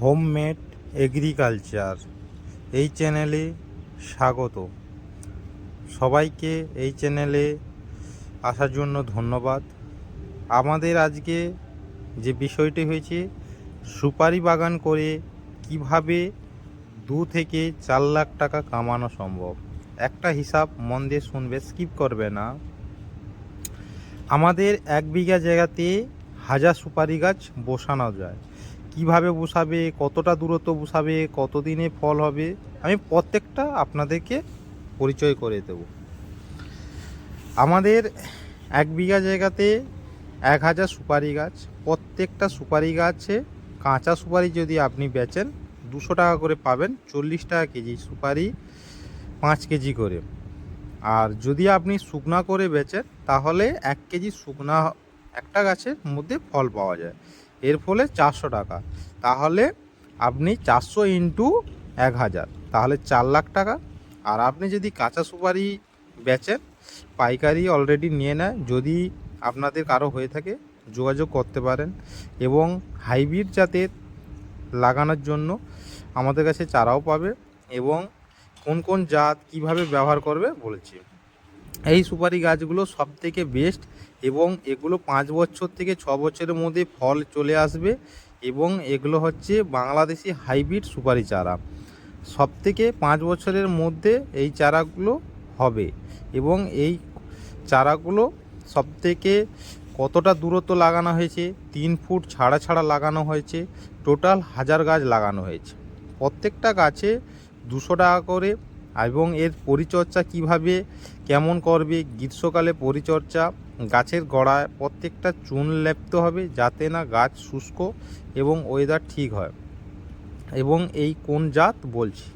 Homemade agriculture এই চ্যানেলে স্বাগত। সবাইকে এই চ্যানেলে আসার জন্য ধন্যবাদ। আমাদের আজকে যে বিষয়টি হয়েছে, সুপারি বাগান করে কীভাবে দু থেকে চার লাখ টাকা কামানো সম্ভব? একটা হিসাব মন দিয়ে শুনবে, স্কিপ করবে না। আমাদের এক বিঘা জায়গাতে হাজার সুপারি গাছ বসানো যায়। কীভাবে বসাবে, কতটা দূরত্ব বসাবে, কতদিনে ফল হবে, আমি প্রত্যেকটা আপনাদেরকে পরিচয় করে দেব। আমাদের এক বিঘা জায়গাতে এক হাজার সুপারি গাছ, প্রত্যেকটা সুপারি গাছে কাঁচা সুপারি যদি আপনি বেচেন, দুশো টাকা করে পাবেন, চল্লিশ টাকা কেজি সুপারি, পাঁচ কেজি করে। আর যদি আপনি শুকনা করে বেচেন, তাহলে এক কেজি শুকনা একটা গাছের মধ্যে ফল পাওয়া যায়। এর ফলে চারশো টাকা। তাহলে আপনি চারশো ইন্টু এক হাজার। তাহলে চার লাখ টাকা। আর আপনি যদি কাঁচা সুপারি বেচেন, পাইকারি অলরেডি নিয়ে নেয় যদি আপনাদের কারও হয়ে থাকে, যোগাযোগ করতে পারেন এবং হাইব্রিড জাতের লাগানোর জন্য আমাদের কাছে চারাও পাবে এবং কোন কোন জাত কীভাবে ব্যবহার করবে বলেছি। এই সুপারি গাছগুলো সব থেকে বেস্ট এবং এগুলো পাঁচ বছর থেকে ছ বছরের মধ্যে ফল চলে আসবে এবং এগুলো হচ্ছে বাংলাদেশি হাইব্রিড সুপারি চারা। সব থেকে পাঁচ বছরের মধ্যে এই চারাগুলো হবে এবং এই চারাগুলো সব থেকে কতটা দূরত্ব লাগানো হয়েছে, তিন ফুট ছাড়া ছাড়া লাগানো হয়েছে টোটাল হাজার গাছ লাগানো হয়েছে। প্রত্যেকটা গাছে দুশো টাকা করে এবং এর পরিচর্যা কীভাবে, কেমন করবে, গ্রীষ্মকালে পরিচর্যা, গাছের গোড়ায় প্রত্যেকটা চুন লেপতে হবে যাতে না গাছ শুষ্ক এবং ওয়েদার ঠিক হয়। এবং এই কোন জাত বলছি?